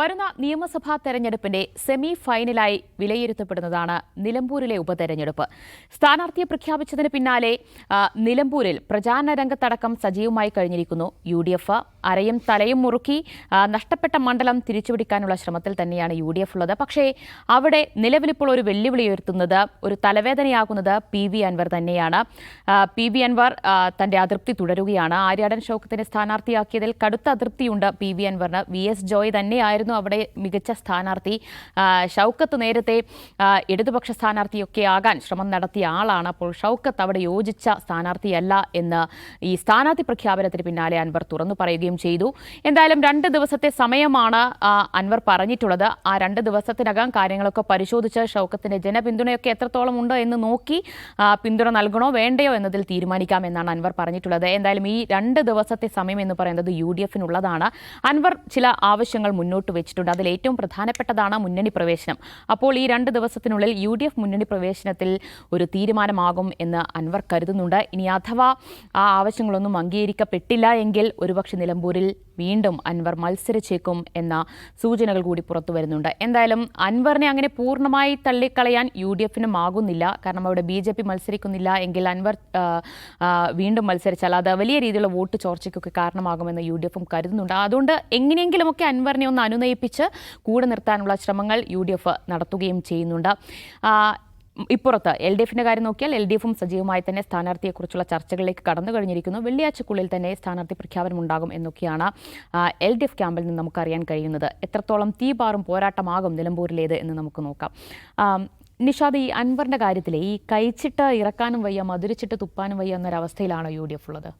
വരുന്ന നിയമസഭാ തെരഞ്ഞെടുപ്പിന്റെ സെമി ഫൈനലായി വിലയിരുത്തപ്പെടുന്നതാണ് നിലമ്പൂരിലെ ഉപതെരഞ്ഞെടുപ്പ്. സ്ഥാനാർത്ഥിയെ പ്രഖ്യാപിച്ചതിന് പിന്നാലെ നിലമ്പൂരിൽ പ്രചാരണ രംഗത്തടക്കം സജീവമായി കഴിഞ്ഞിരിക്കുന്നു. യു ഡി എഫ് അരയും തലയും മുറുക്കി നഷ്ടപ്പെട്ട മണ്ഡലം തിരിച്ചുപിടിക്കാനുള്ള ശ്രമത്തിൽ തന്നെയാണ് യു ഡി എഫ് ഉള്ളത്. പക്ഷേ അവിടെ നിലവിലിപ്പോൾ ഒരു വെല്ലുവിളി ഉയർത്തുന്നത് ഒരു തലവേദനയാകുന്നത് പി വി അൻവർ തന്നെയാണ്. പി വി അൻവർ തന്റെ അതൃപ്തി തുടരുകയാണ്. ആര്യാടൻ ഷൗക്കത്തിനെ സ്ഥാനാർത്ഥിയാക്കിയതിൽ കടുത്ത അതൃപ്തിയുണ്ട് പി വി അൻവറിന്. വി എസ് ജോയ് തന്നെയായിരുന്നു അവിടെ മികച്ച സ്ഥാനാർത്ഥി. ഷൗക്കത്ത് നേരത്തെ ഇടതുപക്ഷ സ്ഥാനാർത്ഥിയൊക്കെ ആകാൻ ശ്രമം നടത്തിയ ആളാണ്. അപ്പോൾ ഷൗക്കത്ത് അവിടെ യോജിച്ച സ്ഥാനാർത്ഥിയല്ല എന്ന് ഈ സ്ഥാനാർത്ഥി പ്രഖ്യാപനത്തിന് പിന്നാലെ അൻവർ തുറന്നു പറയുകയും ചെയ്തു. എന്തായാലും രണ്ട് ദിവസത്തെ സമയമാണ് അൻവർ പറഞ്ഞിട്ടുള്ളത്. ആ രണ്ട് ദിവസത്തിനകം കാര്യങ്ങളൊക്കെ പരിശോധിച്ച് ഷൗക്കത്തിന്റെ ജനപിന്തുണയൊക്കെ എത്രത്തോളം ഉണ്ട് എന്ന് നോക്കി പിന്തുണ നൽകണോ വേണ്ടയോ എന്നതിൽ തീരുമാനിക്കാം എന്നാണ് അൻവർ പറഞ്ഞിട്ടുള്ളത്. എന്തായാലും ഈ രണ്ട് ദിവസത്തെ സമയം എന്ന് പറയുന്നത് യു ഡി എഫിനുള്ളതാണ്. അൻവർ ചില ആവശ്യങ്ങൾ മുന്നോട്ട് വെച്ചിട്ടുണ്ട്. അതിൽ ഏറ്റവും പ്രധാനപ്പെട്ടതാണ് മുന്നണി പ്രവേശനം. അപ്പോൾ ഈ രണ്ട് ദിവസത്തിനുള്ളിൽ യു ഡി എഫ് മുന്നണി പ്രവേശനത്തിൽ ഒരു തീരുമാനമാകും എന്ന് അൻവർ കരുതുന്നുണ്ട്. ഇനി അഥവാ ആ ആവശ്യങ്ങളൊന്നും അംഗീകരിക്കപ്പെട്ടില്ല എങ്കിൽ ഒരുപക്ഷെ നിലമ്പൂരിൽ വീണ്ടും അൻവർ മത്സരിച്ചേക്കും എന്ന സൂചനകൾ കൂടി പുറത്തു വരുന്നുണ്ട്. എന്തായാലും അൻവറിനെ അങ്ങനെ പൂർണമായി തള്ളിക്കളയാൻ യു ഡി എഫിനും ആകുന്നില്ല. കാരണം അവിടെ ബി ജെ പി മത്സരിക്കുന്നില്ല എങ്കിൽ അൻവർ വീണ്ടും മത്സരിച്ചാൽ അത് വലിയ രീതിയിലുള്ള വോട്ട് ചോർച്ചയ്ക്കൊക്കെ കാരണമാകുമെന്ന് യു ഡി എഫും കരുതുന്നുണ്ട്. അതുകൊണ്ട് എങ്ങനെയെങ്കിലുമൊക്കെ അൻവറിനെ ഒന്ന് അനുനയിപ്പിച്ച് കൂടെ നിർത്താനുള്ള ശ്രമങ്ങൾ യു നടത്തുകയും ചെയ്യുന്നുണ്ട്. ഇപ്പുറത്ത് എൽ ഡി എഫിന്റെ കാര്യം നോക്കിയാൽ എൽ ഡി എഫും സജീവമായി തന്നെ സ്ഥാനാർത്ഥിയെക്കുറിച്ചുള്ള ചർച്ചകളിലേക്ക് കടന്നു കഴിഞ്ഞിരിക്കുന്നു. വെള്ളിയാഴ്ചക്കുള്ളിൽ തന്നെ സ്ഥാനാർത്ഥി പ്രഖ്യാപനം ഉണ്ടാകും എന്നൊക്കെയാണ് എൽ ഡി എഫ് ക്യാമ്പിൽ നിന്ന് നമുക്ക് അറിയാൻ കഴിയുന്നത്. എത്രത്തോളം തീപാറും പോരാട്ടമാകും നിലമ്പൂരിലേത് എന്ന് നമുക്ക് നോക്കാം. നിഷാദ് ഈ അൻവറിന്റെ കാര്യത്തിലെ ഈ കഴിച്ചിട്ട് ഇറക്കാനും വയ്യ മധുരിച്ചിട്ട് തുപ്പാനും വയ്യ എന്നൊരവസ്ഥയിലാണോ യു ഡി എഫ് ഉള്ളത്?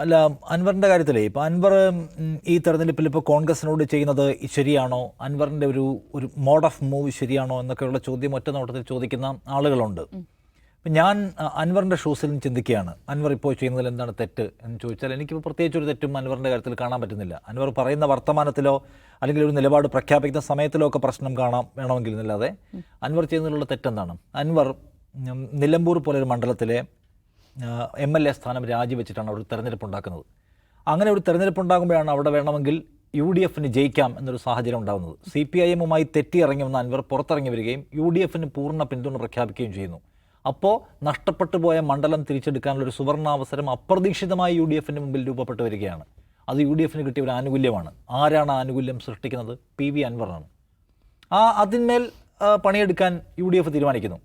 അല്ല അൻവറിന്റെ കാര്യത്തിലേ ഇപ്പോൾ അൻവർ ഈ തെരഞ്ഞെടുപ്പിൽ ഇപ്പോൾ കോൺഗ്രസിനോട് ചെയ്യുന്നത് ശരിയാണോ? അൻവറിന്റെ ഒരു ഒരു മോഡ് ഓഫ് മൂവ് ശരിയാണോ എന്നൊക്കെയുള്ള ചോദ്യം ഒറ്റ നോട്ടത്തിൽ ചോദിക്കുന്ന ആളുകളുണ്ട്. ഇപ്പം ഞാൻ അൻവറിന്റെ ഷൂസിൽ ചിന്തിക്കുകയാണ്. അൻവർ ഇപ്പോൾ ചെയ്യുന്നതിൽ എന്താണ് തെറ്റ് എന്ന് ചോദിച്ചാൽ എനിക്കിപ്പോൾ പ്രത്യേകിച്ച് ഒരു തെറ്റും അൻവറിന്റെ കാര്യത്തിൽ കാണാൻ പറ്റുന്നില്ല. അൻവർ പറയുന്ന വർത്തമാനത്തിലോ അല്ലെങ്കിൽ ഒരു നിലപാട് പ്രഖ്യാപിക്കുന്ന സമയത്തിലോ ഒക്കെ പ്രശ്നം കാണാം വേണമെങ്കിൽ എന്നല്ലാതെ അൻവർ ചെയ്യുന്നതിലുള്ള തെറ്റെന്താണ്? അൻവർ നിലമ്പൂർ പോലെ ഒരു മണ്ഡലത്തിലെ എം എൽ എ സ്ഥാനം രാജിവെച്ചിട്ടാണ് അവിടെ തെരഞ്ഞെടുപ്പ് ഉണ്ടാക്കുന്നത് അങ്ങനെ ഒരു തെരഞ്ഞെടുപ്പ് ഉണ്ടാകുമ്പോഴാണ് അവിടെ വേണമെങ്കിൽ യു ഡി എഫിന് ജയിക്കാം എന്നൊരു സാഹചര്യം ഉണ്ടാകുന്നത്. സി പി ഐ എമ്മുമായി തെറ്റിയിറങ്ങി വന്ന അൻവർ പുറത്തിറങ്ങി വരികയും യു ഡി എഫിന് പൂർണ പിന്തുണ പ്രഖ്യാപിക്കുകയും ചെയ്യുന്നു. അപ്പോൾ നഷ്ടപ്പെട്ടു പോയ മണ്ഡലം തിരിച്ചെടുക്കാനുള്ള ഒരു സുവർണാവസരം അപ്രതീക്ഷിതമായി യു ഡി എഫിന് മുമ്പിൽ രൂപപ്പെട്ടു വരികയാണ്. അത് യു ഡി എഫിന് കിട്ടിയ ഒരു ആനുകൂല്യമാണ്. ആരാണ് ആനുകൂല്യം സൃഷ്ടിക്കുന്നത്? പി വി അൻവറാണ്. ആ അതിന്മേൽ പണിയെടുക്കാൻ യു ഡി എഫ് തീരുമാനിക്കുന്നു.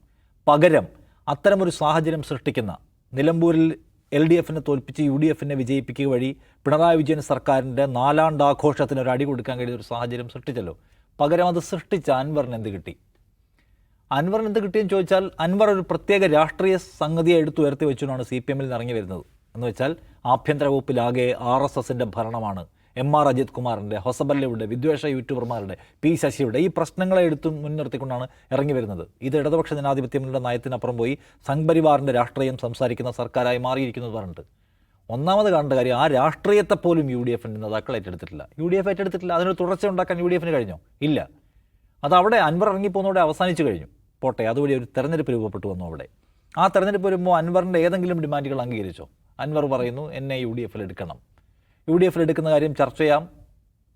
പകരം അത്തരമൊരു സാഹചര്യം സൃഷ്ടിക്കുന്ന നിലമ്പൂരിൽ എൽ ഡി എഫിനെ തോൽപ്പിച്ച് യു ഡി എഫിനെ വിജയിപ്പിക്കുക വഴി പിണറായി വിജയൻ സർക്കാരിന്റെ നാലാണ്ടാഘോഷത്തിന് ഒരു അടി കൊടുക്കാൻ കഴിയുന്ന ഒരു സാഹചര്യം സൃഷ്ടിച്ചല്ലോ. പകരം അത് സൃഷ്ടിച്ച അൻവറിന് എന്ത് കിട്ടി? അൻവറിന് എന്ത് കിട്ടിയെന്ന് ചോദിച്ചാൽ അൻവർ ഒരു പ്രത്യേക രാഷ്ട്രീയ സംഗതിയെ എടുത്തു ഉയർത്തി വെച്ചുകൊണ്ടാണ് സി പി എമ്മിൽ നിന്ന് ഇറങ്ങി വരുന്നത്. എന്ന് വെച്ചാൽ ആഭ്യന്തര വകുപ്പിലാകെ ആർ എസ് എസിന്റെ ഭരണമാണ്. എം ആർ അജിത് കുമാറിന്റെ ഹൊസബല്ലയുടെ വിദ്വേഷ യൂട്യൂബർമാരുടെ പി ശശിയുടെ ഈ പ്രശ്നങ്ങളെ എടുത്തു മുൻനിർത്തിക്കൊണ്ടാണ് ഇറങ്ങി വരുന്നത്. ഇത് ഇടതുപക്ഷ ജനാധിപത്യങ്ങളുടെ നയത്തിനപ്പുറം പോയി സംഘപരിവാറിന്റെ രാഷ്ട്രീയം സംസാരിക്കുന്ന സർക്കാരായി മാറിയിരിക്കുന്നത് പറഞ്ഞിട്ട്. ഒന്നാമത് കാണേണ്ട കാര്യം ആ രാഷ്ട്രീയത്തെ പോലും യു ഡി എഫിന്റെ നേതാക്കൾ ഏറ്റെടുത്തിട്ടില്ല. യു ഡി എഫ് ഏറ്റെടുത്തിട്ടില്ല. അതിനൊരു തുടർച്ച ഉണ്ടാക്കാൻ യു ഡി എഫിന് കഴിഞ്ഞോ? ഇല്ല. അത് അവിടെ അൻവർ ഇറങ്ങിപ്പോകുന്നതോടെ അവസാനിച്ചു കഴിഞ്ഞു. പോട്ടെ അതുവഴി ഒരു തെരഞ്ഞെടുപ്പ് രൂപപ്പെട്ടു വന്നു അവിടെ. ആ തെരഞ്ഞെടുപ്പ് വരുമ്പോൾ അൻവറിന്റെ ഏതെങ്കിലും ഡിമാൻഡുകൾ അംഗീകരിച്ചോ? അൻവർ പറയുന്നു എന്നെ യു ഡി എഫിൽ എടുക്കണം. യു ഡി എഫിൽ എടുക്കുന്ന കാര്യം ചർച്ച ചെയ്യാം.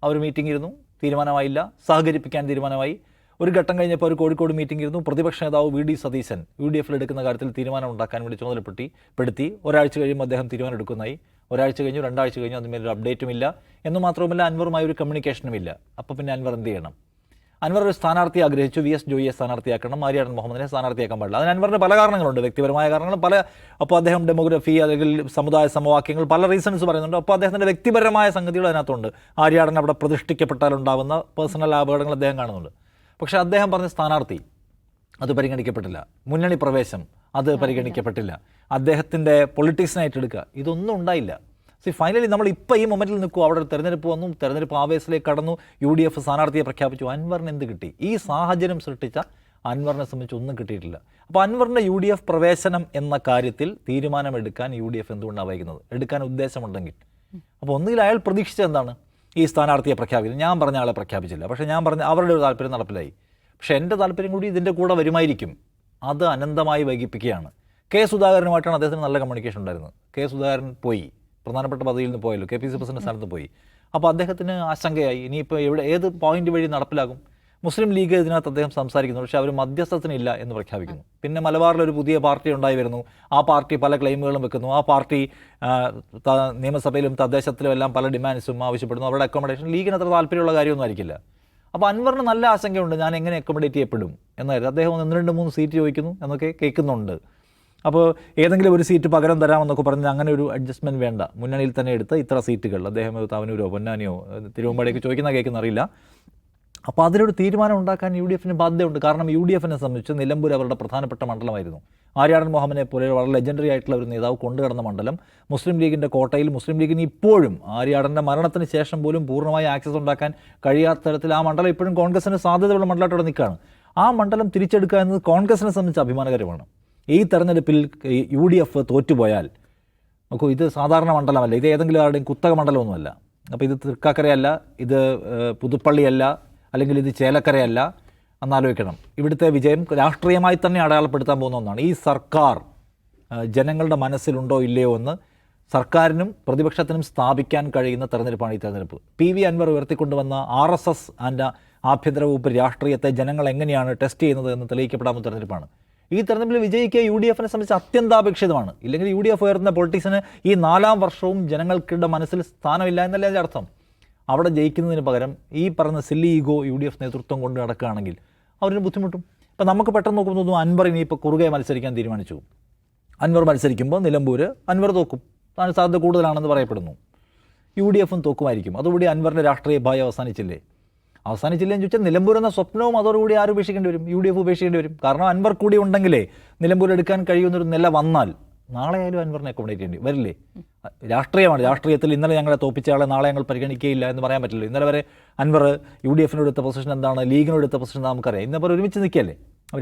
ആ ഒരു മീറ്റിംഗ് ഇരുന്നു. തീരുമാനമായില്ല. സഹകരിപ്പിക്കാൻ തീരുമാനമായി. ഒരു ഘട്ടം കഴിഞ്ഞപ്പോൾ ഒരു കോഴിക്കോട് മീറ്റിംഗ് ഇരുന്നു. പ്രതിപക്ഷ നേതാവ് V D Satheesan U D എഫിൽ എടുക്കുന്ന കാര്യത്തിൽ തീരുമാനം ഉണ്ടാക്കാൻ വേണ്ടി ചുമതലപ്പെട്ടി പെടുത്തി ഒരാഴ്ച കഴിയുമ്പോൾ അദ്ദേഹം തീരുമാനം എടുക്കുന്നതായി ഒരാഴ്ച കഴിഞ്ഞു രണ്ടാഴ്ച കഴിഞ്ഞു അതിന്മേൽ ഒരു അപ്ഡേറ്റും ഇല്ല. എന്ന് മാത്രവുമല്ല അൻവറുമായി ഒരു കമ്മ്യൂണിക്കേഷനും ഇല്ല. അപ്പോൾ പിന്നെ അൻവർ എന്ത് ചെയ്യണം? അൻവർ ഒരു സ്ഥാനാർത്ഥി ആഗ്രഹിച്ചു. V S ജോയിയെ സ്ഥാനാർത്ഥിയാക്കണം. മാരിയാടൻ മുഹമ്മദിനെ സ്ഥാനാർത്ഥിയാക്കാൻ പാടില്ല. അതിന് അൻവറിന് പല കാരണങ്ങളുണ്ട്. വ്യക്തിപരമായ കാരണങ്ങൾ പല. അപ്പോൾ അദ്ദേഹം ഡെമോഗ്രഫി അല്ലെങ്കിൽ സമുദായ സമവാക്യങ്ങൾ പല റീസൺസ് പറയുന്നുണ്ട്. അപ്പോൾ അദ്ദേഹത്തിന്റെ വ്യക്തിപരമായ സംഗതികൾ അതിനകത്തുണ്ട്. ആര്യാടൻ അവിടെ പ്രതിഷ്ഠിക്കപ്പെട്ടാലുണ്ടാവുന്ന പേഴ്സണൽ അപകടങ്ങൾ അദ്ദേഹം കാണുന്നുണ്ട്. പക്ഷേ അദ്ദേഹം പറഞ്ഞ സ്ഥാനാർത്ഥി അത് പരിഗണിക്കപ്പെട്ടില്ല. മുന്നണി പ്രവേശം അത് പരിഗണിക്കപ്പെട്ടില്ല. അദ്ദേഹത്തിന്റെ പൊളിറ്റിക്സിനായിട്ട് എടുക്കുക. ഇതൊന്നും ഉണ്ടായില്ല. സി ഫൈനലി നമ്മൾ ഇപ്പോൾ ഈ മൊമെന്റിൽ നിൽക്കും അവിടെ തെരഞ്ഞെടുപ്പ് വന്നു. തെരഞ്ഞെടുപ്പ് ആവേശത്തിലേക്ക് കടന്നു. യു ഡി എഫ് സ്ഥാനാർത്ഥിയെ പ്രഖ്യാപിച്ചു. അൻവറിന് എന്ത് കിട്ടി? ഈ സാഹചര്യം സൃഷ്ടിച്ച അൻവറിനെ സംബന്ധിച്ച് ഒന്നും കിട്ടിയിട്ടില്ല. അപ്പോൾ അൻവറിന്റെ യു ഡി എഫ് പ്രവേശനം എന്ന കാര്യത്തിൽ തീരുമാനമെടുക്കാൻ യു ഡി എഫ് എന്തുകൊണ്ടാണ് വൈകുന്നത്? എടുക്കാൻ ഉദ്ദേശമുണ്ടെങ്കിൽ. അപ്പോൾ ഒന്നുകിൽ അയാൾ പ്രതീക്ഷിച്ചത് എന്താണ്? ഈ സ്ഥാനാർത്ഥിയെ പ്രഖ്യാപിക്കുന്നത് ഞാൻ പറഞ്ഞ ആളെ പ്രഖ്യാപിച്ചില്ല. പക്ഷേ ഞാൻ പറഞ്ഞ അവരുടെ ഒരു താല്പര്യം നടപ്പിലായി. പക്ഷേ എന്റെ താല്പര്യം കൂടി ഇതിന്റെ കൂടെ വരുമായിരിക്കും. അത് അനന്തമായി വൈകിപ്പിക്കുകയാണ്. കെ സുധാകരനുമായിട്ടാണ് അദ്ദേഹത്തിന് നല്ല കമ്മ്യൂണിക്കേഷൻ ഉണ്ടായിരുന്നത്. കെ സുധാകരൻ പോയി. പ്രധാനപ്പെട്ട പദവിയിൽ നിന്ന് പോയല്ലോ. കെ പി സി പ്രസിഡന്റ് സ്ഥാനത്ത് പോയി. അപ്പോൾ അദ്ദേഹത്തിന് ആശങ്കയായി. ഇനിയിപ്പോൾ എവിടെ ഏത് പോയിന്റ് വഴി നടപ്പിലാകും? മുസ്ലിം ലീഗ് ഇതിനകത്ത് അദ്ദേഹം സംസാരിക്കുന്നു. പക്ഷേ അവർ മധ്യസ്ഥത്തിനില്ല എന്ന് പ്രഖ്യാപിക്കുന്നു. പിന്നെ മലബാറിൽ ഒരു പുതിയ പാർട്ടി ഉണ്ടായി വരുന്നു. ആ പാർട്ടി പല ക്ലെയിമുകളും വെക്കുന്നു. ആ പാർട്ടി നിയമസഭയിലും തദ്ദേശത്തിലും എല്ലാം പല ഡിമാൻഡ്സും ആവശ്യപ്പെടുന്നു. അവരുടെ അക്കോമഡേഷൻ ലീഗിന് അത്ര താല്പര്യമുള്ള കാര്യമൊന്നും ആയിരിക്കില്ല. അപ്പോൾ അൻവറിന് നല്ല ആശങ്കയുണ്ട്. ഞാൻ എങ്ങനെ അക്കോമഡേറ്റ് ചെയ്യപ്പെടും? എന്നായിരുന്നു. അദ്ദേഹം ഒന്ന് രണ്ട് മൂന്ന് സീറ്റ് ചോദിക്കുന്നു എന്നൊക്കെ കേൾക്കുന്നുണ്ട്. അപ്പോൾ ഏതെങ്കിലും ഒരു സീറ്റ് പകരം തരാമെന്നൊക്കെ പറഞ്ഞ് അങ്ങനെ ഒരു അഡ്ജസ്റ്റ്മെന്റ് വേണ്ട. മുന്നണിയിൽ തന്നെ എടുത്ത് ഇത്ര സീറ്റുകൾ. അദ്ദേഹം തവനൂരോ പൊന്നാനിയോ തിരുവമ്പാടിയൊക്കെ ചോദിക്കുന്ന കേൾക്കുന്ന അറിയില്ല. അപ്പോൾ അതിലൊരു തീരുമാനം ഉണ്ടാക്കാൻ യു ഡി എഫിന് ബാധ്യതയുണ്ട്. കാരണം യു ഡി എഫിനെ സംബന്ധിച്ച് നിലമ്പൂർ അവരുടെ പ്രധാനപ്പെട്ട മണ്ഡലമായിരുന്നു. ആര്യാടൻ മുഹമ്മദിനെ പോലെ വളരെ ലെജൻഡറി ആയിട്ടുള്ള ഒരു നേതാവ് കൊണ്ടുകടന്ന മണ്ഡലം. മുസ്ലിം ലീഗിന്റെ കോട്ടയിൽ മുസ്ലിം ലീഗിന് ഇപ്പോഴും ആര്യാടന്റെ മരണത്തിന് ശേഷം പോലും പൂർണമായി ആക്സസ് ഉണ്ടാക്കാൻ കഴിയാത്ത തരത്തിൽ ആ മണ്ഡലം ഇപ്പോഴും കോൺഗ്രസിന് സാധ്യതയുള്ള മണ്ഡലമായിട്ട് നിൽക്കുകയാണ്. ആ മണ്ഡലം തിരിച്ചെടുക്കുക എന്നത് കോൺഗ്രസിനെ സംബന്ധിച്ച് അഭിമാനകരമാണ്. ഈ തെരഞ്ഞെടുപ്പിൽ യു ഡി എഫ് തോറ്റുപോയാൽ നോക്കൂ ഇത് സാധാരണ മണ്ഡലമല്ല ഇത് ഏതെങ്കിലും ആരുടെയും കുത്തക മണ്ഡലമൊന്നുമല്ല. അപ്പോൾ ഇത് തൃക്കാക്കരയല്ല ഇത് പുതുപ്പള്ളിയല്ല അല്ലെങ്കിൽ ഇത് ചേലക്കരയല്ല എന്നാലോചിക്കണം. ഇവിടുത്തെ വിജയം രാഷ്ട്രീയമായി തന്നെ അടയാളപ്പെടുത്താൻ പോകുന്ന ഒന്നാണ്. ഈ സർക്കാർ ജനങ്ങളുടെ മനസ്സിലുണ്ടോ ഇല്ലയോ എന്ന് സർക്കാരിനും പ്രതിപക്ഷത്തിനും സ്ഥാപിക്കാൻ കഴിയുന്ന തെരഞ്ഞെടുപ്പാണ് ഈ തെരഞ്ഞെടുപ്പ്. പി വി അൻവർ ഉയർത്തിക്കൊണ്ടുവന്ന ആർ എസ് എസ് ആൻഡ് ആഭ്യന്തര വകുപ്പ് രാഷ്ട്രീയത്തെ ജനങ്ങൾ എങ്ങനെയാണ് ടെസ്റ്റ് ചെയ്യുന്നത് എന്ന് തെളിയിക്കപ്പെടാവുന്ന തെരഞ്ഞെടുപ്പാണ്. ഈ തെരഞ്ഞെടുപ്പിൽ വിജയിക്കുക യു ഡി എഫിനെ സംബന്ധിച്ച് അത്യന്താപേക്ഷിതമാണ്. ഇല്ലെങ്കിൽ യു ഡി എഫ് ഉയർത്തുന്ന പൊളിറ്റിക്സിന് ഈ നാലാം വർഷവും ജനങ്ങൾക്കിടെ മനസ്സിൽ സ്ഥാനമില്ല എന്നല്ലേ അതിന്റെ അർത്ഥം? അവിടെ ജയിക്കുന്നതിന് പകരം ഈ പറഞ്ഞ silly ego U D F നേതൃത്വം കൊണ്ട് നടക്കുകയാണെങ്കിൽ അവരിന് ബുദ്ധിമുട്ടും. ഇപ്പം നമുക്ക് പെട്ടെന്ന് നോക്കുമ്പോൾ തോന്നുന്നു അൻവർ ഇപ്പോൾ കുറുകെ മത്സരിക്കാൻ തീരുമാനിച്ചു. അൻവർ മത്സരിക്കുമ്പോൾ നിലമ്പൂർ അൻവർ തോക്കും. സാധ്യത കൂടുതലാണെന്ന് പറയപ്പെടുന്നു. യു ഡി എഫും തോക്കുമായിരിക്കും. അതോടുകൂടി അൻവറിന്റെ രാഷ്ട്രീയ ഭയം അവസാനിച്ചില്ലേ? അവസാനിച്ചില്ലെന്ന് ചോദിച്ചാൽ നിലമ്പൂർ എന്ന സ്വപ്നവും അതോടുകൂടി ആരും ഉപേക്ഷിക്കേണ്ടി വരും? യു ഡി എഫ് ഉപേക്ഷിക്കേണ്ടി വരും. കാരണം അൻവർ കൂടി ഉണ്ടെങ്കിലേ നിലമ്പൂർ എടുക്കാൻ കഴിയുന്നൊരു നില വന്നാൽ നാളെ ആയാലും അൻവറിനെ അക്കോമഡേറ്റ് ചെയ്യേണ്ടി വരില്ലേ? രാഷ്ട്രീയമാണ്. രാഷ്ട്രീയത്തിൽ ഇന്നലെ ഞങ്ങളെ തോപ്പിച്ച ആളെ നാളെ ഞങ്ങൾ പരിഗണിക്കുകയില്ല എന്ന് പറയാൻ പറ്റില്ല. ഇന്നലെ വരെ അൻവർ യു ഡി എഫിനോട് എടുത്ത പൊസിഷൻ എന്താണ്? ലീഗിനോട് എടുത്ത പൊസിഷൻ നമുക്കറിയാം. ഇന്നപ്പോൾ ഒരുമിച്ച് നിൽക്കല്ലേ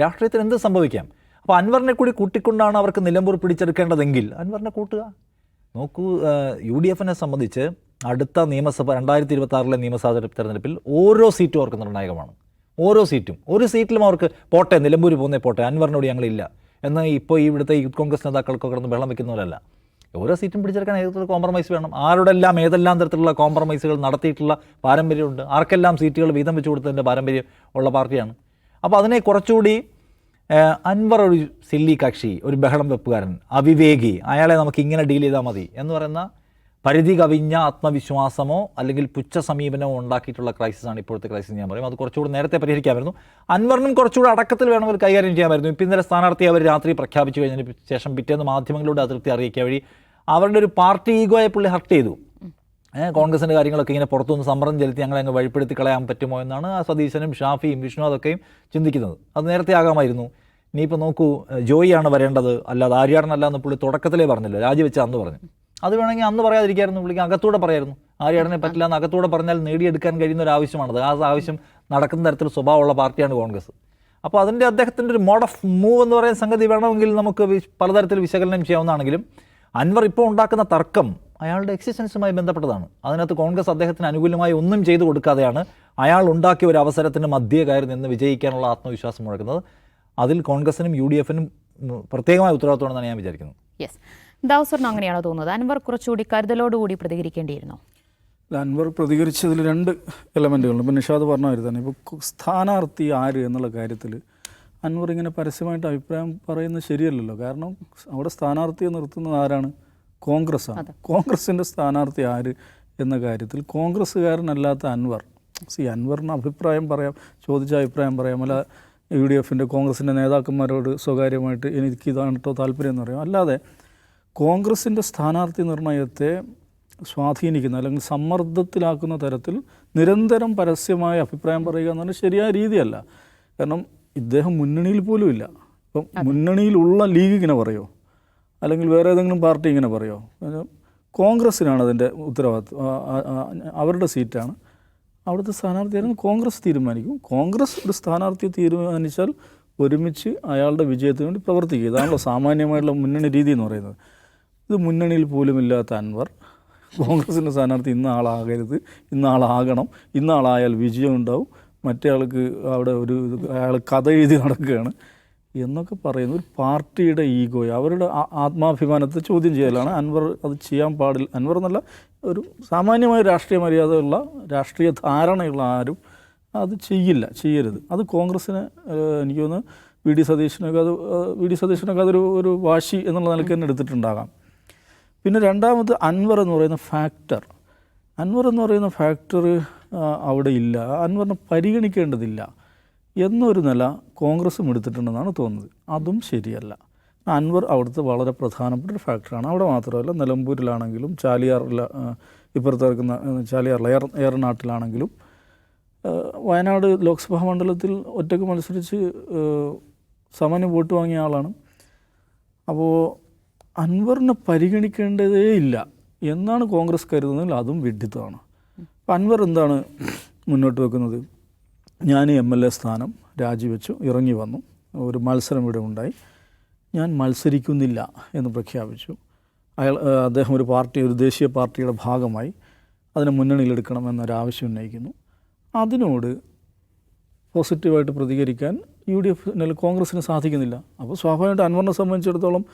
രാഷ്ട്രീയത്തിൽ എന്ത് സംഭവിക്കാം? അപ്പോൾ അൻവറിനെ കൂടി കൂട്ടിക്കൊണ്ടാണ് അവർക്ക് നിലമ്പൂർ പിടിച്ചെടുക്കേണ്ടതെങ്കിൽ അൻവറിനെ കൂട്ടുക. നോക്കൂ യു ഡി എഫിനെ സംബന്ധിച്ച് അടുത്ത നിയമസഭ രണ്ടായിരത്തി ഇരുപത്തി ആറിലെ നിയമസഭാ തെരഞ്ഞെടുപ്പിൽ ഓരോ സീറ്റും അവർക്ക് നിർണായകമാണ്. ഓരോ സീറ്റും. ഒരു സീറ്റിലും അവർക്ക് പോട്ടെ നിലമ്പൂർ പോകുന്നേ പോട്ടെ അൻവറിനോട് ഞങ്ങളില്ല. എന്ന് ഇപ്പോൾ ഇവിടുത്തെ യൂത്ത് കോൺഗ്രസ് നേതാക്കൾക്കൊക്കെ കിടന്ന് വെള്ളം വെക്കുന്നവരല്ല ഓരോ സീറ്റും പിടിച്ചെടുക്കാൻ ഏതൊരു കോംപ്രമൈസ് വേണം? ആരോടെല്ലാം ഏതെല്ലാം തരത്തിലുള്ള കോംപ്രമൈസുകൾ നടത്തിയിട്ടുള്ള പാരമ്പര്യമുണ്ട്? ആർക്കെല്ലാം സീറ്റുകൾ വീതം വെച്ച് കൊടുത്തതിന്റെ പാരമ്പര്യം ഉള്ള പാർട്ടിയാണ്? അപ്പോൾ അതിനെ കുറച്ചുകൂടി അൻവർ ഒരു സില്ലി കക്ഷി ഒരു ബഹളം വെപ്പുകാരൻ അവിവേകി അയാളെ നമുക്ക് ഇങ്ങനെ ഡീൽ ചെയ്താൽ മതി എന്ന് പറയുന്ന പരിധി കവിഞ്ഞ ആത്മവിശ്വാസമോ അല്ലെങ്കിൽ പുച്ഛ സമീപനമോ ഉണ്ടാക്കിയിട്ടുള്ള ക്രൈസിസാണ് ഇപ്പോഴത്തെ ക്രൈസിസ് ഞാൻ പറയും. അത് കുറച്ചുകൂടി നേരത്തെ പരിഹരിക്കാമായിരുന്നു. അൻവറിനും കുറച്ചുകൂടി അടക്കത്തിൽ വേണമെങ്കിൽ കൈകാര്യം ചെയ്യാമായിരുന്നു. ഇപ്പം ഇന്നലെ സ്ഥാനാർത്ഥി അവർ രാത്രി പ്രഖ്യാപിച്ചു കഴിഞ്ഞതിന് ശേഷം പിറ്റേന്ന് മാധ്യമങ്ങളോട് അതൃപ്തി അറിയിക്കുക വഴി അവരുടെ ഒരു പാർട്ടി ഈഗോയെ പുള്ളി ഹർട്ട് ചെയ്തു. കോൺഗ്രസിന്റെ കാര്യങ്ങളൊക്കെ ഇങ്ങനെ പുറത്തുനിന്ന് സമ്മർദ്ദം ചെലുത്തി ഞങ്ങളെ അങ്ങ് വഴിപ്പെടുത്തി കളയാൻ പറ്റുമോ എന്നാണ് ആ സതീശനും ഷാഫിയും വിഷ്ണു അതൊക്കെയും ചിന്തിക്കുന്നത്. അത് നേരത്തെ ആകാമായിരുന്നു. ഇനിയിപ്പോൾ നോക്കൂ ജോയിയാണ് വരേണ്ടത്. അല്ലാതെ ആര്യാടനല്ല എന്ന് പുള്ളി തുടക്കത്തിലേ പറഞ്ഞില്ല. രാജിവെച്ച അന്ന് പറഞ്ഞു. അത് വേണമെങ്കിൽ അന്ന് പറയാതിരിക്കായിരുന്നു പുള്ളിക്ക് അകത്തൂടെ പറയായിരുന്നു. ആര്യാടനെ പറ്റില്ല എന്ന് അകത്തൂടെ പറഞ്ഞാൽ നേടിയെടുക്കാൻ കഴിയുന്ന ഒരു ആവശ്യമാണത്. ആ ആവശ്യം നടക്കുന്ന തരത്തിൽ സ്വഭാവമുള്ള പാർട്ടിയാണ് കോൺഗ്രസ്. അപ്പോൾ അതിന്റെ അദ്ദേഹത്തിന്റെ ഒരു മോഡ് ഓഫ് മൂവ് എന്ന് പറയുന്ന സംഗതി വേണമെങ്കിൽ നമുക്ക് പലതരത്തിൽ വിശകലനം ചെയ്യാവുന്നതാണെങ്കിലും അൻവർ ഇപ്പോൾ ഉണ്ടാക്കുന്ന തർക്കം അയാളുടെ എക്സിസ്റ്റൻസുമായി ബന്ധപ്പെട്ടതാണ്. അതിനകത്ത് കോൺഗ്രസ് അദ്ദേഹത്തിന് അനുകൂലമായി ഒന്നും ചെയ്തു കൊടുക്കാതെയാണ് അയാൾ ഉണ്ടാക്കിയ ഒരു അവസരത്തിന് മധ്യേ കയറി നിന്ന് വിജയിക്കാനുള്ള ആത്മവിശ്വാസം മുഴക്കുന്നത്. അതിൽ കോൺഗ്രസിനും യു ഡി എഫിനും പ്രത്യേകമായ ഉത്തരവാദിത്തമാണെന്നാണ് ഞാൻ വിചാരിക്കുന്നത്. യെസ് ദാവസറിന് അങ്ങനെയാണോ തോന്നുന്നത്? അൻവർ കുറച്ചുകൂടി കരുതലോടുകൂടി പ്രതികരിക്കേണ്ടിയിരുന്നോ? അൻവർ പ്രതികരിച്ചതിൽ രണ്ട് എലമെന്റുകളുണ്ട് ഇപ്പം നിഷാദ് പറഞ്ഞ കാര്യം തന്നെ. ഇപ്പോൾ സ്ഥാനാർത്ഥി ആര് എന്നുള്ള കാര്യത്തിൽ അൻവർ ഇങ്ങനെ പരസ്യമായിട്ട് അഭിപ്രായം പറയുന്നത് ശരിയല്ലല്ലോ. കാരണം അവിടെ സ്ഥാനാർത്ഥിയെ നിർത്തുന്നത് ആരാണ്? കോൺഗ്രസ്സാണ്. കോൺഗ്രസിന്റെ സ്ഥാനാർത്ഥി ആര് എന്ന കാര്യത്തിൽ കോൺഗ്രസ്സുകാരനല്ലാത്ത അൻവർ. സി അൻവറിന് അഭിപ്രായം പറയാം ചോദിച്ച അഭിപ്രായം പറയാം. അല്ല യു ഡി എഫിന്റെ കോൺഗ്രസിന്റെ നേതാക്കന്മാരോട് സ്വകാര്യമായിട്ട് എനിക്ക് ഇതാണ് കേട്ടോ താല്പര്യം എന്ന് പറയാം. അല്ലാതെ കോൺഗ്രസിന്റെ സ്ഥാനാർത്ഥി നിർണയത്തെ സ്വാധീനിക്കുന്ന അല്ലെങ്കിൽ സമ്മർദ്ദത്തിലാക്കുന്ന തരത്തിൽ നിരന്തരം പരസ്യമായ അഭിപ്രായം പറയുക എന്ന് പറഞ്ഞാൽ ശരിയായ രീതിയല്ല. കാരണം ഇദ്ദേഹം മുന്നണിയിൽ പോലും ഇല്ല. ഇപ്പം മുന്നണിയിലുള്ള ലീഗ് ഇങ്ങനെ പറയോ? അല്ലെങ്കിൽ വേറെ ഏതെങ്കിലും പാർട്ടി ഇങ്ങനെ പറയോ? കോൺഗ്രസ്സിനാണ് അതിന്റെ ഉത്തരവാദിത്വം. അവരുടെ സീറ്റാണ്. അവിടുത്തെ സ്ഥാനാർത്ഥിയായിരുന്നു കോൺഗ്രസ് തീരുമാനിക്കും. കോൺഗ്രസ് ഒരു സ്ഥാനാർത്ഥിയെ തീരുമാനിച്ചാൽ ഒരുമിച്ച് അയാളുടെ വിജയത്തിന് വേണ്ടി പ്രവർത്തിക്കുക ഇതാണല്ലോ സാമാന്യമായിട്ടുള്ള മുന്നണി രീതി എന്ന് പറയുന്നത്. ഇത് മുന്നണിയിൽ പോലുമില്ലാത്ത അൻവർ കോൺഗ്രസിന്റെ സ്ഥാനാർത്ഥി ഇന്ന ആളാകരുത് ഇന്ന ആളാകണം വിജയം ഉണ്ടാവും. മറ്റേ ആൾക്ക് അവിടെ ഒരു അയാൾ കഥ എഴുതി നടക്കുകയാണ് എന്നൊക്കെ പറയുന്ന ഒരു പാർട്ടിയുടെ ഈഗോയെ അവരുടെ ആത്മാഭിമാനത്തെ ചോദ്യം ചെയ്യലാണ് അൻവർ അത് ചെയ്യാൻ പാടില്ല. അൻവർ എന്നല്ല ഒരു സാമാന്യമായ രാഷ്ട്രീയ മര്യാദയുള്ള രാഷ്ട്രീയ ധാരണയുള്ള ആരും അത് ചെയ്യില്ല ചെയ്യരുത്. അത് കോൺഗ്രസ്സിന് എനിക്ക് തോന്നുന്നു വി ഡി സതീശനൊക്കെ അത് വി ഡി സതീശനൊക്കെ അതൊരു ഒരു വാശി എന്നുള്ള നിലയ്ക്ക് തന്നെ എടുത്തിട്ടുണ്ടാകാം. പിന്നെ രണ്ടാമത് അൻവർ എന്ന് പറയുന്ന ഫാക്ടർ. അൻവർ എന്ന് പറയുന്ന ഫാക്ടർ അവിടെ ഇല്ല. അൻവറിനെ പരിഗണിക്കേണ്ടതില്ല. എന്നൊരു നില കോൺഗ്രസും എടുത്തിട്ടുണ്ടെന്നാണ് തോന്നുന്നത്. അതും ശരിയല്ല. അൻവർ അവിടുത്തെ വളരെ പ്രധാനപ്പെട്ട ഒരു ഫാക്ടറാണ്. അവിടെ മാത്രമല്ല നിലമ്പൂരിലാണെങ്കിലും ചാലിയാറില ഇപ്പുറത്ത് കിടക്കുന്ന ചാലിയാറിൽ എയർ എയർനാട്ടിലാണെങ്കിലും വയനാട് ലോക്സഭാ മണ്ഡലത്തിൽ ഒറ്റയ്ക്ക് മത്സരിച്ച് സമന് വോട്ട് വാങ്ങിയ ആളാണ്. അപ്പോൾ അൻവറിനെ പരിഗണിക്കേണ്ടതേ ഇല്ല എന്നാണ് കോൺഗ്രസ് കരുതുന്നതിൽ അതും വിഡ്ഢിത്തമാണ് അപ്പം അൻവർ എന്താണ് മുന്നോട്ട് വെക്കുന്നത്? ഞാൻ എം എൽ എ സ്ഥാനം രാജിവെച്ചു ഇറങ്ങി വന്നു. ഒരു മത്സരം ഇവിടെ ഉണ്ടായി. ഞാൻ മത്സരിക്കുന്നില്ല എന്ന് പ്രഖ്യാപിച്ചു. അയാൾ അദ്ദേഹം ഒരു പാർട്ടി ഒരു ദേശീയ പാർട്ടിയുടെ ഭാഗമായി അതിനെ മുന്നണിയിലെടുക്കണം എന്നൊരാവശ്യം ഉന്നയിക്കുന്നു. അതിനോട് പോസിറ്റീവായിട്ട് പ്രതികരിക്കാൻ യു ഡി എഫ് കോൺഗ്രസ്സിന് സാധിക്കുന്നില്ല. അപ്പോൾ സ്വാഭാവികമായിട്ട് അൻവറിനെ സംബന്ധിച്ചിടത്തോളം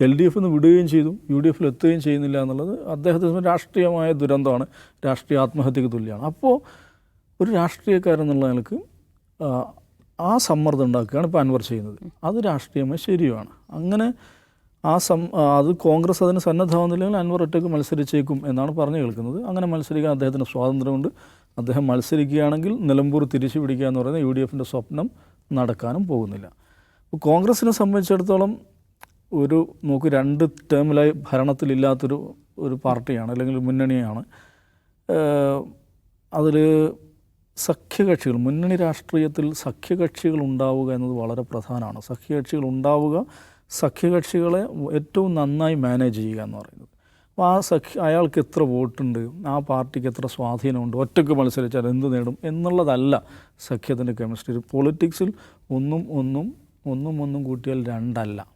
എൽ ഡി എഫ് നിന്ന് വിടുകയും ചെയ്തു യു ഡി എഫിൽ എത്തുകയും ചെയ്യുന്നില്ല എന്നുള്ളത് അദ്ദേഹത്തിന് രാഷ്ട്രീയമായ ദുരന്തമാണ് രാഷ്ട്രീയ ആത്മഹത്യക്ക് തുല്യമാണ്. അപ്പോൾ ഒരു രാഷ്ട്രീയക്കാരൻ എന്നുള്ള നിലയ്ക്ക് ആ, സമ്മർദ്ദം ഉണ്ടാക്കുകയാണ് ഇപ്പോൾ അൻവർ ചെയ്യുന്നത്. അത് രാഷ്ട്രീയമായി ശരിയാണ് അങ്ങനെ ആ സം അത് കോൺഗ്രസ് അതിന് സന്നദ്ധമാകുന്നില്ലെങ്കിൽ അൻവർ ഒറ്റയ്ക്ക് മത്സരിച്ചേക്കും എന്നാണ് പറഞ്ഞു കേൾക്കുന്നത്. അങ്ങനെ മത്സരിക്കാൻ അദ്ദേഹത്തിന് സ്വാതന്ത്ര്യമുണ്ട്. അദ്ദേഹം മത്സരിക്കുകയാണെങ്കിൽ നിലമ്പൂർ തിരിച്ചു പിടിക്കുക എന്ന് പറയുന്ന യു ഡി എഫിന്റെ സ്വപ്നം നടക്കാനും പോകുന്നില്ല. കോൺഗ്രസിനെ സംബന്ധിച്ചിടത്തോളം ഒരു നോക്ക് രണ്ട് ടേമിലായി ഭരണത്തിലില്ലാത്തൊരു ഒരു പാർട്ടിയാണ് അല്ലെങ്കിൽ മുന്നണിയാണ്. അതിൽ സഖ്യകക്ഷികൾ മുന്നണി രാഷ്ട്രീയത്തിൽ സഖ്യകക്ഷികൾ ഉണ്ടാവുക എന്നത് വളരെ പ്രധാനമാണ്. സഖ്യകക്ഷികൾ ഉണ്ടാവുക സഖ്യകക്ഷികളെ ഏറ്റവും നന്നായി മാനേജ് ചെയ്യുക എന്ന് പറയുന്നത്. അപ്പോൾ ആ സഖ്യ അയാൾക്ക് എത്ര വോട്ടുണ്ട് ആ പാർട്ടിക്ക് എത്ര സ്വാധീനമുണ്ട് ഒറ്റയ്ക്ക് മത്സരിച്ചാൽ എന്ത് നേടും എന്നുള്ളതല്ല സഖ്യത്തിന്റെ കെമിസ്ട്രി പൊളിറ്റിക്സിൽ ഒന്നും ഒന്നും ഒന്നും ഒന്നും കൂട്ടിയാൽ രണ്ടല്ല.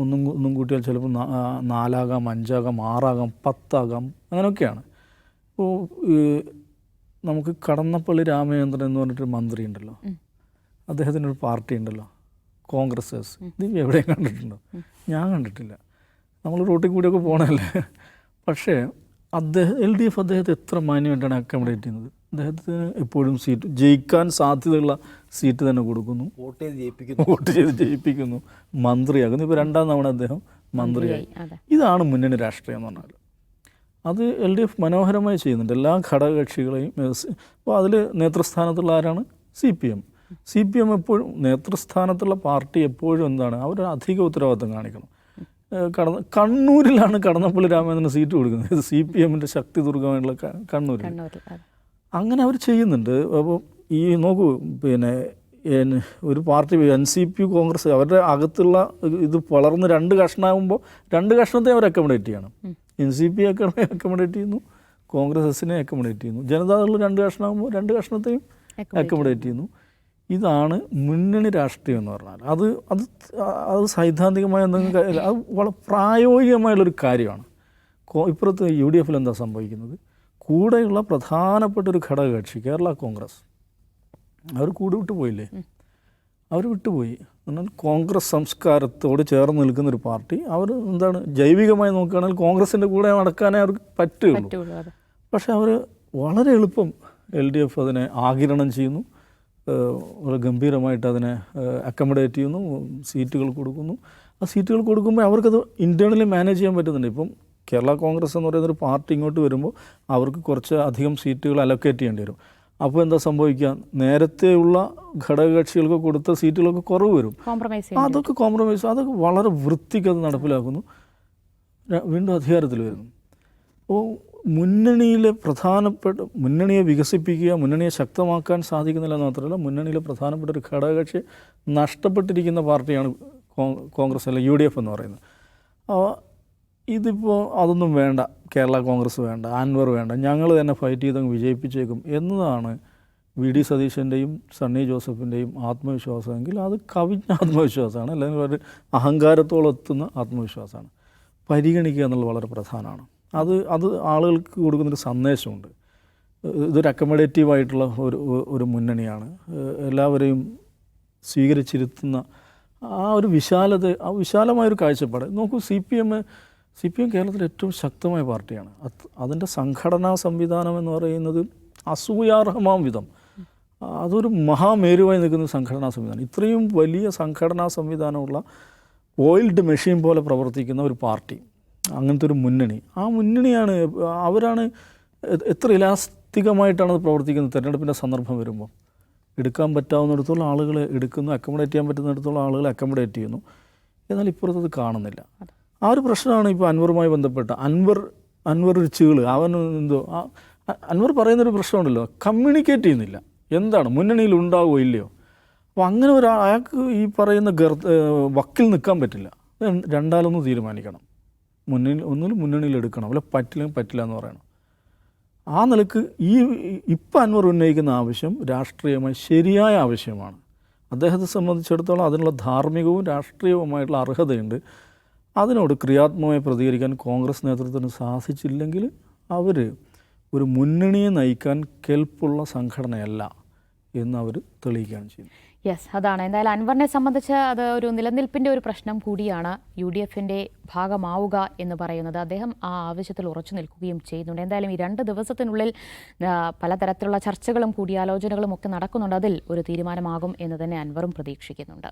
ഒന്നും ഒന്നും കൂട്ടിയാൽ ചിലപ്പോൾ നാലാകാം അഞ്ചാകാം ആറാകാം പത്താകാം അങ്ങനെയൊക്കെയാണ്. ഇപ്പോൾ നമുക്ക് കടന്നപ്പള്ളി രാമചന്ദ്രൻ എന്ന് പറഞ്ഞിട്ടൊരു മന്ത്രി ഉണ്ടല്ലോ. അദ്ദേഹത്തിന്റെ ഒരു പാർട്ടി ഉണ്ടല്ലോ. കോൺഗ്രസ്സേഴ്സ്. ഇത് എവിടെയും കണ്ടിട്ടുണ്ടോ? ഞാൻ കണ്ടിട്ടില്ല. നമ്മൾ റോട്ടിൽ കൂടിയൊക്കെ പോകണമല്ലേ പക്ഷേ അദ്ദേഹം എൽ ഡി എഫ് അദ്ദേഹത്തെ എത്ര മാന്യമായിട്ടാണ് അക്കോമഡേറ്റ് ചെയ്യുന്നത്? അദ്ദേഹത്തിന് എപ്പോഴും സീറ്റ് ജയിക്കാൻ സാധ്യതയുള്ള സീറ്റ് തന്നെ കൊടുക്കുന്നു. വോട്ട് ചെയ്ത് ജയിപ്പിക്കുന്നു. വോട്ട് ചെയ്ത് ജയിപ്പിക്കുന്നു. മന്ത്രിയാകുന്നു ഇപ്പോൾ രണ്ടാം തവണ അദ്ദേഹം മന്ത്രിയായി. ഇതാണ് മുന്നണി രാഷ്ട്രീയം എന്ന് പറഞ്ഞാൽ അത് എൽ ഡി എഫ് മനോഹരമായി ചെയ്യുന്നുണ്ട്. എല്ലാ ഘടകകക്ഷികളെയും അപ്പോൾ അതിൽ നേതൃസ്ഥാനത്തുള്ള ആരാണ്? C P M. C P M എപ്പോഴും നേതൃസ്ഥാനത്തുള്ള പാർട്ടി എപ്പോഴും എന്താണ്? അവർ അധിക ഉത്തരവാദിത്വം കാണിക്കണം കടന്ന കണ്ണൂരിലാണ് കടന്നപ്പള്ളി രാമചന്ദ്രന് സീറ്റ് കൊടുക്കുന്നത്. സി പി എമ്മിന്റെ ശക്തി ദുർഗമായിട്ടുള്ള കണ്ണൂരിൽ അങ്ങനെ അവർ ചെയ്യുന്നുണ്ട്. അപ്പോൾ ഈ നോക്കൂ പിന്നെ ഒരു party N C P Congress അവരുടെ അകത്തുള്ള ഇത് വളർന്ന് രണ്ട് കഷ്ണമാകുമ്പോൾ രണ്ട് കഷ്ണത്തെ അവർ അക്കോമഡേറ്റ് ചെയ്യണം. എൻ സി പി അക്കോമഡേറ്റ് ചെയ്യുന്നു കോൺഗ്രസ് എസിനെ അക്കോമഡേറ്റ് ചെയ്യുന്നു. ജനതാദൾ രണ്ട് കഷ്ണമാകുമ്പോൾ രണ്ട് കഷ്ണത്തെയും അക്കോമഡേറ്റ് ചെയ്യുന്നു. ഇതാണ് മുന്നണി രാഷ്ട്രീയം എന്ന് പറഞ്ഞാൽ അത് അത് അത് സൈദ്ധാന്തികമായ എന്തെങ്കിലും അത് വളരെ പ്രായോഗികമായുള്ളൊരു കാര്യമാണ്. ഇപ്പുറത്ത് യു ഡി എഫിൽ എന്താ സംഭവിക്കുന്നത്? കൂടെയുള്ള പ്രധാനപ്പെട്ട ഒരു ഘടകകക്ഷി കേരള കോൺഗ്രസ്. അവർ കൂടെ വിട്ടുപോയില്ലേ അവർ വിട്ടുപോയി എന്നാൽ കോൺഗ്രസ് സംസ്കാരത്തോട് ചേർന്ന് നിൽക്കുന്ന ഒരു പാർട്ടി അവർ എന്താണ് ജൈവികമായി നോക്കുകയാണെങ്കിൽ കോൺഗ്രസിന്റെ കൂടെ നടക്കാനേ അവർക്ക് പറ്റുള്ളൂ. പക്ഷേ അവർ വളരെ എളുപ്പം എൽ ഡി എഫ് അതിനെ ആകിരണം ചെയ്യുന്നു. വളരെ ഗംഭീരമായിട്ട് അതിനെ അക്കോമഡേറ്റ് ചെയ്യുന്നു. സീറ്റുകൾ കൊടുക്കുന്നു. ആ സീറ്റുകൾ കൊടുക്കുമ്പോൾ അവർക്കത് ഇന്റേർണലി മാനേജ് ചെയ്യാൻ പറ്റുന്നുണ്ട്. ഇപ്പം കേരള കോൺഗ്രസ് എന്ന് പറയുന്ന ഒരു പാർട്ടി ഇങ്ങോട്ട് വരുമ്പോൾ അവർക്ക് കുറച്ച് അധികം സീറ്റുകൾ അലൊക്കേറ്റ് ചെയ്യേണ്ടി വരും. അപ്പോൾ എന്താ സംഭവിക്കുക? നേരത്തെയുള്ള ഘടകകക്ഷികൾക്ക് കൊടുത്ത സീറ്റുകളൊക്കെ കുറവ് വരും. അതൊക്കെ കോംപ്രമൈസ് അതൊക്കെ വളരെ വൃത്തിക്ക് അത് നടപ്പിലാക്കുന്നു. വീണ്ടും അധികാരത്തിൽ വരുന്നു. അപ്പോൾ മുന്നണിയിലെ പ്രധാനപ്പെട്ട മുന്നണിയെ വികസിപ്പിക്കുക മുന്നണിയെ ശക്തമാക്കാൻ സാധിക്കുന്നില്ല എന്ന് മാത്രമല്ല മുന്നണിയിലെ പ്രധാനപ്പെട്ട ഒരു ഘടകകക്ഷി നഷ്ടപ്പെട്ടിരിക്കുന്ന പാർട്ടിയാണ് കോൺഗ്രസ് അല്ല യു ഡി എഫ് എന്ന് പറയുന്നത്. ഇതിപ്പോൾ അതൊന്നും വേണ്ട. കേരള കോൺഗ്രസ് വേണ്ട. അൻവർ വേണ്ട. ഞങ്ങൾ തന്നെ ഫൈറ്റ് ചെയ്തങ്ങ് വിജയിപ്പിച്ചേക്കും എന്നതാണ് വി ഡി സതീശന്റെയും സണ്ണി ജോസഫിന്റെയും ആത്മവിശ്വാസമെങ്കിൽ അത് കവിഞ്ഞ ആത്മവിശ്വാസമാണ്. അല്ലെങ്കിൽ ഒരു അഹങ്കാരത്തോളം എത്തുന്ന ആത്മവിശ്വാസമാണ്. പരിഗണിക്കുക എന്നുള്ളത് വളരെ പ്രധാനമാണ്. അത് അത് ആളുകൾക്ക് കൊടുക്കുന്നൊരു സന്ദേശമുണ്ട്. ഇതൊരു അക്കമഡേറ്റീവായിട്ടുള്ള ഒരു ഒരു മുന്നണിയാണ്. എല്ലാവരെയും സ്വീകരിച്ചിരുത്തുന്ന ആ ഒരു വിശാലത ആ വിശാലമായൊരു കാഴ്ചപ്പാട്. നോക്കൂ C P M C P M കേരളത്തിലെ ഏറ്റവും ശക്തമായ പാർട്ടിയാണ്. അത് അതിന്റെ സംഘടനാ സംവിധാനം എന്ന് പറയുന്നത് അസൂയാർഹമാം വിധം. അതൊരു മഹാമേരുവായി നിൽക്കുന്ന സംഘടനാ സംവിധാനം. ഇത്രയും വലിയ സംഘടനാ സംവിധാനമുള്ള ഓയിൽഡ് മെഷീൻ പോലെ പ്രവർത്തിക്കുന്ന ഒരു പാർട്ടി. അങ്ങനത്തെ ഒരു മുന്നണി. ആ മുന്നണിയാണ് അവരാണ് എത്ര ഇലാസ്തികമായിട്ടാണ് അത് പ്രവർത്തിക്കുന്നത്? തിരഞ്ഞെടുപ്പിന്റെ സന്ദർഭം വരുമ്പോൾ എടുക്കാൻ പറ്റാവുന്നിടത്തോളം ആളുകൾ എടുക്കുന്നു അക്കോമഡേറ്റ് ചെയ്യാൻ പറ്റുന്നിടത്തോളം ആളുകൾ അക്കോമഡേറ്റ് ചെയ്യുന്നു. എന്നാൽ ഇപ്പുറത്തത് കാണുന്നില്ല. ആ ഒരു പ്രശ്നമാണ് ഇപ്പോൾ അൻവറുമായി ബന്ധപ്പെട്ട. അൻവർ അൻവർ ഒരു ചീൾ. അവൻ എന്തോ അൻവർ പറയുന്നൊരു പ്രശ്നമുണ്ടല്ലോ. കമ്മ്യൂണിക്കേറ്റ് ചെയ്യുന്നില്ല. എന്താണ്? മുന്നണിയിൽ ഉണ്ടാവുമോ ഇല്ലയോ? അപ്പോൾ അങ്ങനെ ഒരാൾ അയാൾക്ക് ഈ പറയുന്ന ഗർ വക്കിൽ നിൽക്കാൻ പറ്റില്ല. രണ്ടാലൊന്ന് തീരുമാനിക്കണം. മുന്നണി ഒന്നിൽ മുന്നണിയിൽ എടുക്കണം. അല്ല പറ്റില്ലെങ്കിൽ പറ്റില്ല എന്ന് പറയണം. ആ നിലയ്ക്ക് ഈ ഇപ്പം അൻവർ ഉന്നയിക്കുന്ന ആവശ്യം രാഷ്ട്രീയമായി ശരിയായ ആവശ്യമാണ്. അദ്ദേഹത്തെ സംബന്ധിച്ചിടത്തോളം അതിനുള്ള ധാർമ്മികവും രാഷ്ട്രീയവുമായിട്ടുള്ള അർഹതയുണ്ട്. അതിനോട് ക്രിയാത്മകമായി പ്രതികരിക്കാൻ കോൺഗ്രസ് നേതൃത്വത്തിന് സാധിച്ചില്ലെങ്കിൽ അവർ ഒരു മുന്നണിയെ നയിക്കാൻ കെൽപ്പുള്ള സംഘടനയല്ല എന്ന് അവർ തെളിയിക്കുകയാണ് ചെയ്യുന്നത്. യെസ് അതാണ്. എന്തായാലും അൻവറിനെ സംബന്ധിച്ച് അത് ഒരു നിലനിൽപ്പിന്റെ ഒരു പ്രശ്നം കൂടിയാണ് യു ഡി എഫിന്റെ ഭാഗമാവുക എന്ന് പറയുന്നത്. അദ്ദേഹം ആ ആവശ്യത്തിൽ ഉറച്ചു നിൽക്കുകയും ചെയ്യുന്നുണ്ട്. എന്തായാലും ഈ രണ്ട് ദിവസത്തിനുള്ളിൽ പലതരത്തിലുള്ള ചർച്ചകളും കൂടിയാലോചനകളും ഒക്കെ നടക്കുന്നുണ്ട്. അതിൽ ഒരു തീരുമാനമാകും എന്ന് തന്നെ അൻവറും പ്രതീക്ഷിക്കുന്നുണ്ട്.